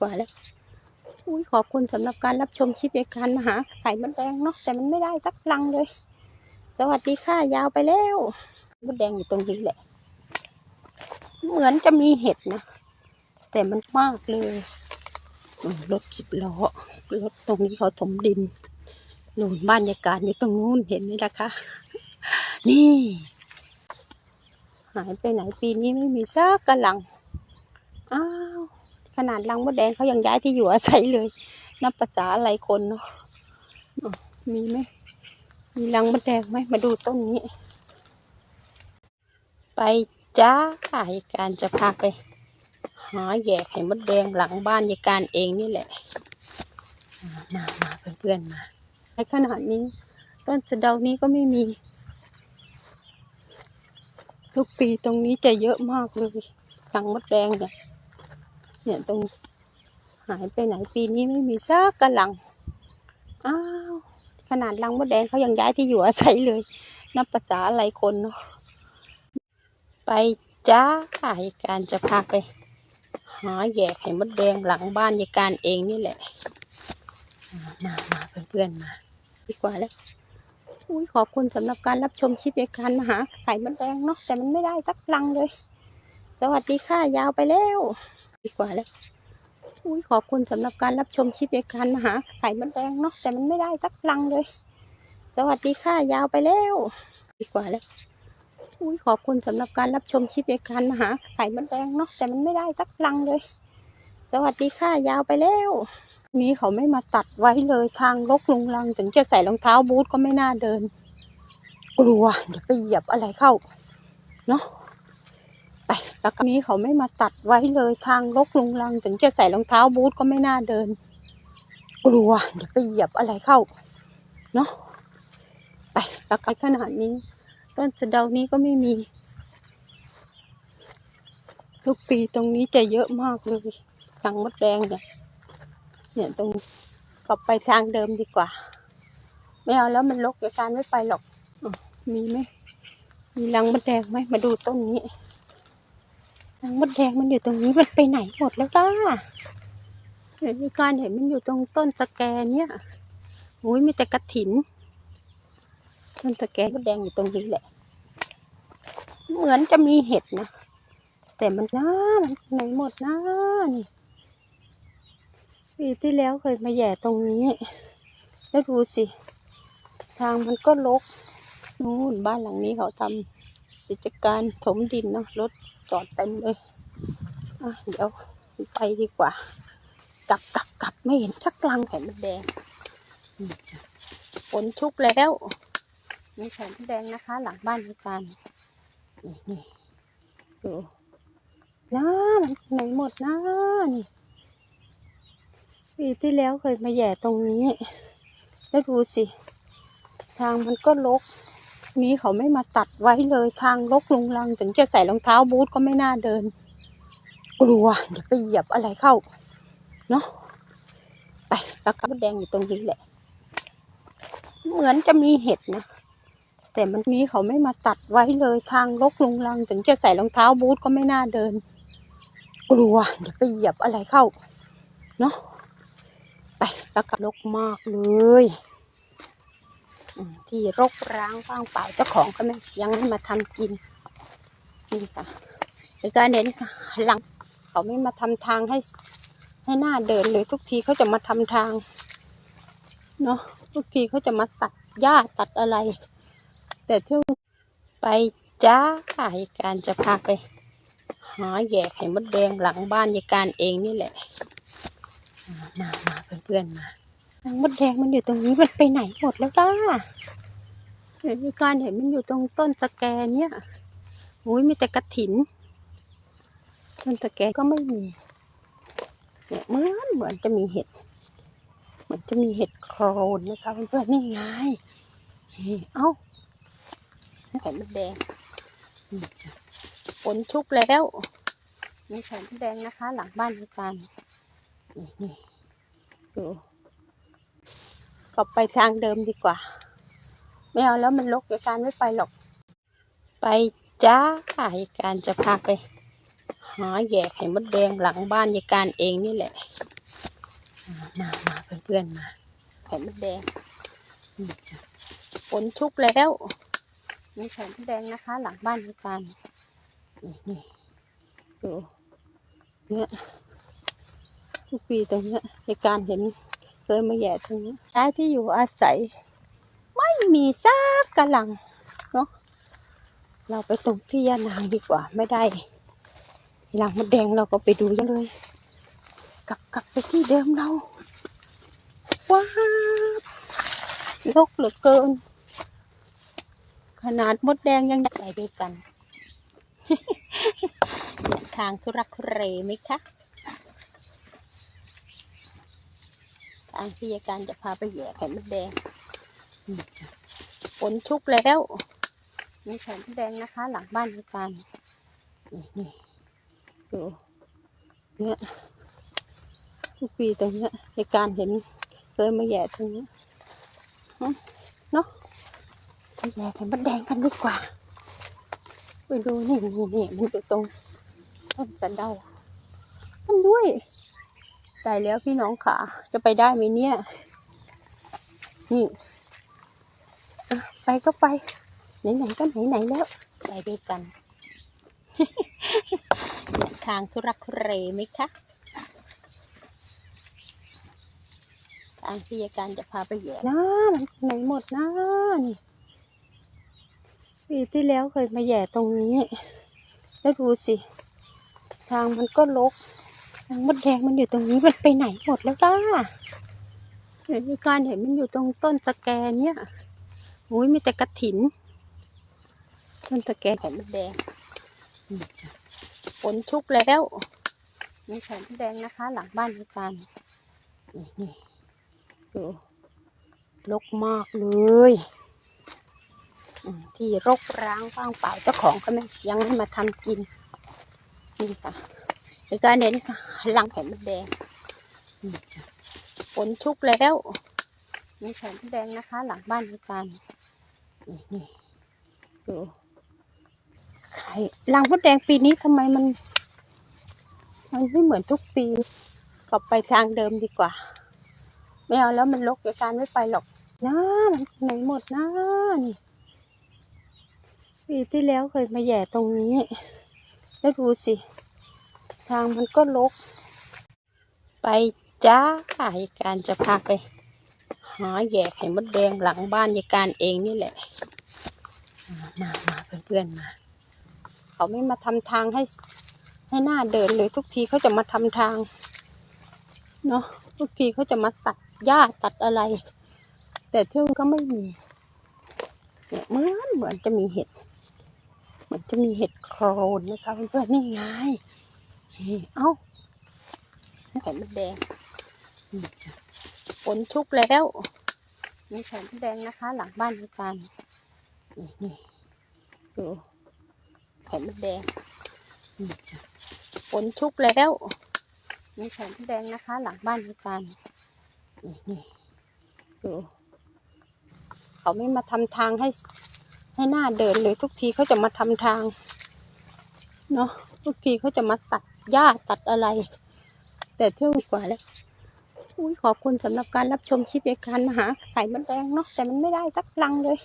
กว่าแล้วอุ้ยขอบคุณสำหรับการรับชมคลิปในการมาหาไข่มดแดงเนาะแต่มันไม่ได้สักลังเลย สวัสดีค่ะยาวไปแล้วมดแดงอยู่ตรงนี้แหละ เหมือนจะมีเห็ดนะแต่มันมากเลยรถสิบล้อรถตรงนี้เขาถมดินหนุนบ้านยากาศอยู่ตรงนู้นเห็นไหมล่ะคะ นี่ หายไปไหนปีนี้ไม่มีซักกระลัง อ้าว ขนาดรังมดแดงเขายังย้ายที่อยู่อาศัยเลย นับภาษาอะไรคนเนาะมีไหมมีรังมดแดงไหมมาดูต้นนี้ ไปจ้าค่ะยายการจะพาไป หาแย่ไข่มดแดงหลังบ้านยายการเองนี่แหละมามามาเพื่อนๆมาในขนาดนี้ ต้นสะเดานี้ก็ไม่มีทุกปีตรงนี้จะเยอะมากเลยหลังมดแดงเนี่ย เนี่ยตรงหายไปไหนปีนี้ไม่มีซักกระลัง อ้าว ขนาดรังมดแดงเขายังย้ายที่อยู่อาศัยเลย นับภาษาอะไรคนเนาะ ไปจ้าค่ะยายการจะพาไป หาแย่ไข่มดแดงหลังบ้านยายการเองนี่แหละ มามามาเพื่อนๆมา ดีกว่าแล้วอุ้ยขอบคุณสำหรับการรับชมคลิปในการมาหาไข่มดแดงเนาะแต่มันไม่ได้สักลังเลย สวัสดีค่ะยาวไปแล้ว ดีกว่าแล้วอุ้ยขอบคุณสำหรับการรับชมคลิปในการมาหาไข่มดแดงเนาะแต่มันไม่ได้สักลังเลย สวัสดีค่ะยาวไปแล้ว ดีกว่าแล้วอุ้ยขอบคุณสำหรับการรับชมคลิปในการมาหาไข่มดแดงเนาะแต่มันไม่ได้สักลังเลย สวัสดีค่ะยาวไปแล้ว นี้เขาไม่มาตัดไว้เลยทางรกลุงลัง ถึงจะใส่รองเท้าบูทก็ไม่น่าเดิน กลัวเดี๋ยวไปเหยียบอะไรเข้า เนาะ แล้วก็นี้เขาไม่มาตัดไว้เลยทางรกลุงลัง ถึงจะใส่รองเท้าบูทก็ไม่น่าเดิน กลัวเดี๋ยวไปเหยียบอะไรเข้า เนาะไปแล้วก็ขนาดนี้ ต้นสะเดานี้ก็ไม่มีทุกปีตรงนี้จะเยอะมากเลยทางมดแดงเนี่ยเนี่ยตรงกลับไปทางเดิมดีกว่า ไม่เอาแล้วมันลกเดี๋ยวการไม่ไปหรอก มีไหมมีรังมดแดงไหมมาดูต้นนี้ รังมดแดงมันอยู่ตรงนี้มันไปไหนหมดแล้วล่ะเห็นมีการเห็นมันอยู่ตรงต้นสแกนเนี่ยโอ้ยมีแต่กระถิน ต้นสแกนมดแดงอยู่ตรงนี้แหละ เหมือนจะมีเห็ดนะ แต่มันน้ามันไปไหนหมดนะนี่ปีที่แล้วเคยมาแหย่ตรงนี้ แล้วดูสิ ทางมันก็รกนู่นบ้านหลังนี้เขาทำ กิจการถมดินเนาะรถจอดเต็มเลยเดี๋ยวไปดีกว่า กลับกลับกลับไม่เห็นสักลังแผ่นแดงฝนชุกแล้ว มีแผ่นแดงนะคะ หลังบ้านมีการนี่นี่ดูน้ามันไหนหมดน้านี่ปีที่แล้วเคยมาแย่ตรงนี้ แล้วดูสิ ทางมันก็รก นี้เขาไม่มาตัดไว้เลยทางรกลุงลัง ถึงจะใส่รองเท้าบูทก็ไม่น่าเดิน กลัวเดี๋ยวไปเหยียบอะไรเข้า เนาะไปแล้วก็แดงอยู่ตรงนี้แหละ เหมือนจะมีเห็ดนะ แต่มันนี้เขาไม่มาตัดไว้เลยทางรกลุงลัง ถึงจะใส่รองเท้าบูทก็ไม่น่าเดิน กลัวเดี๋ยวไปเหยียบอะไรเข้า เนาะไปแล้วก็รกมากเลย ที่รกร้างว่างเปล่าเจ้าของก็ไม่ยังไม่มาทำกินนี่ค่ะหรือการเน้นหลังเขาไม่มาทำทางให้ให้หน้าเดินเลยทุกทีเขาจะมาทำทางเนาะทุกทีเขาจะมาตัดหญ้าตัดอะไร แต่เที่ยวไปจ้าค่ะยายการจะพาไป หาแย่ไข่มดแดงหลังบ้านยายการเองนี่แหละมามาเพื่อนๆมา รังมดแดงมันอยู่ตรงนี้มันไปไหนหมดแล้วล่ะเห็นมีการเห็นมันอยู่ตรงต้นสแกนเนี่ยโอ้ยมีแต่กระถินต้นสแกนก็ไม่มีเนี่ยเหมือนเหมือนจะมีเห็ด เหมือนจะมีเห็ดโครนนะคะเพื่อนๆนี่ไงเอ้าไข่มดแดงนี่ฝนชุกแล้วมีไข่มดแดงนะคะ หลังบ้านมีการนี่นี่ดู กลับไปทางเดิมดีกว่า ไม่เอาแล้วมันลกเดี๋ยการไม่ไปหรอก ไปจ้าค่ะยายการจะพาไป หาแย่ไข่มดแดงหลังบ้านยายการเองนี่แหละ มามาเพื่อนๆมา ไข่มดแดงฝนชุกแล้วมีไข่มดแดงนะคะ หลังบ้านมีการนี่ดูเนี่ยทุกปีตรงเนี้ยในการเห็น เคยมาแหย่ตรงนี้ใช้ที่อยู่อาศัย ไม่มีซากกระหลังเนาะเราไปตรงที่ยานางดีกว่าไม่ได้หลังมดแดงเราก็ไปดูกันเลยกลับกลับไปที่เดิมเราว้าวลกเหลือเกิน ขนาดมดแดงยังได้ด้วยกันทางทุรักทุเรไหมคะางที่การจะพาไปแย่ไข่มดแดงอืมฝนชุกแล้วมีไข่มดแดงนะคะ หลังบ้านมีการนี่ดูเนี่ยทุกปีตรงเนี้ยในการเห็นเคยมาแย่ตรงนี้เนาะเนาะไปแย่ไข่มดแดงกันดีกว่าไปดูนี่นี่นี่มันอยู่ตรงต้นสะเดามันด้วย ตายแล้วพี่น้องขาจะไปได้ไหมเนี่ย นี่ ไปก็ไป ไหนๆก็ไหนๆแล้ว ไปด้วยกันทางทุรักทุเรไหมคะ ทางที่การจะพาไปแย่น้ามันไหนหมดน้านี่ปีที่แล้วเคยมาแย่ตรงนี้ แล้วดูสิ ทางมันก็ลก ทางมดแดงมันอยู่ตรงนี้มันไปไหนหมดแล้วล่ะเห็นมีการเห็นมันอยู่ตรงต้นสแกนเนี่ยโอ้ยมีแต่กระถิน ต้นสแกนไข่มดแดงฝนชุกแล้วมีไข่มดแดงนะคะ หลังบ้านมีการนี่ดูรกมากเลยที่รกร้างว่างเปล่าเจ้าของก็ไม่ยังไม่มาทำกินนี่ค่ะ ในการเห็นหลังไข่มดแดงฝนชุกแล้วมีไข่มดแดงนะคะ หลังบ้านมีการนี่นี่ดูไข่หลังมดแดงปีนี้ทำไมมัน มันไม่เหมือนทุกปีกลับไปทางเดิมดีกว่า ไม่เอาแล้วมันลกเดี๋ยวการไม่ไปหรอกน้ามันไหนหมดน้านี่ปีที่แล้วเคยมาแย่ตรงนี้ แล้วดูสิ ทางมันก็ลก ไปจ้าให้การจะพาไป หาแย่ไข่มดแดงหลังบ้านยายการเองนี่แหละ มา มาเพื่อนๆมา เขาไม่มาทำทางให้ให้หน้าเดินเลยทุกทีเขาจะมาทำทาง เนาะทุกทีเขาจะมาตัดหญ้าตัดอะไร แต่เที่ยวก็ไม่มีเนี่ยเหมือนเหมือนจะมีเห็ด เหมือนจะมีเห็ดโครนนะคะเพื่อนๆนี่ไง เอ้าไข่มดแดงอืมฝนชุกแล้ว มีไข่มดแดงนะคะ หลังบ้านมีการนี่นี่ดูไข่มดแดงอืมฝนชุกแล้ว มีไข่มดแดงนะคะ หลังบ้านมีการนี่นี่ดูเขาไม่มาทำทางให้ให้หน้าเดินเลย ทุกทีเขาจะมาทำทาง เนาะทุกทีเขาจะมาตัด หญ้าตัดอะไร แต่เที่ยวกว่าแล้วอุ้ยขอบคุณสำหรับการรับชมคลิปในการมาหาไข่มดแดงเนาะแต่มันไม่ได้สักลังเลย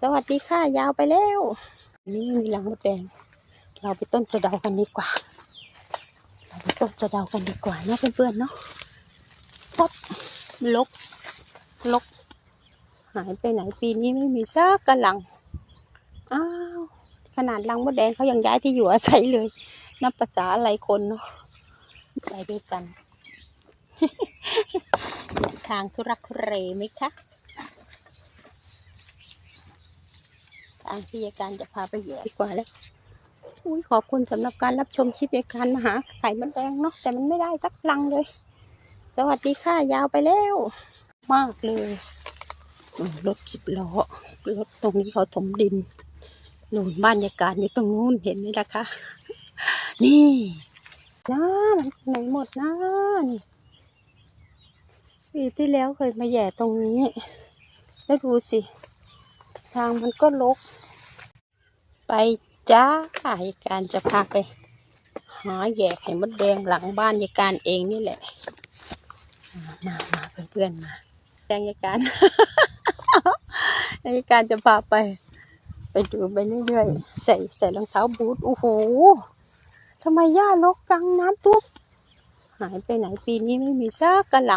สวัสดีค่ะยาวไปแล้ว นี่มีรังมดแดง เราไปต้นจะเดากันดีกว่า เราไปต้นจะเดากันดีกว่าเนาะเพื่อนๆเนาะป๊บลกลก หายไปไหนปีนี้ไม่มีซากกระลัง อ้าว ขนาดรังมดแดงเขายังย้ายที่อยู่อาศัยเลย นับภาษาอะไรคนเนาะไปด้วยกัน ทางทุรักทุเรไหมคะ ทางที่การจะพาไปแย่ดีกว่าแล้วอุ้ยขอบคุณสำหรับการรับชมคลิปในการมาหาไข่มดแดงเนาะแต่มันไม่ได้สักลังเลย สวัสดีค่ะ ยาวไปแล้ว มากเลยรถสิบล้อรถตรงนี้เขาถมดินนู่นบ้านยาการอยู่ตรงนู้นเห็นไหมล่ะคะ นี่น้ามันไหนหมดน้านี่ปีที่แล้วเคยมาแย่ตรงนี้ แล้วดูสิ ทางมันก็ลก ไปจ้าให้การจะพาไป หาแย่ไข่มดแดงหลังบ้านยายการเองนี่แหละมามามาเพื่อนๆมาแจ้งยายการยายการจะพาไป ไปดูไปเรื่อยๆใส่ใส่รองเท้าบูทโอ้โห ทำไมหญ้ารกจังน้ำท่วมหายไปไหนปีนี้ไม่มีซากกระหลัง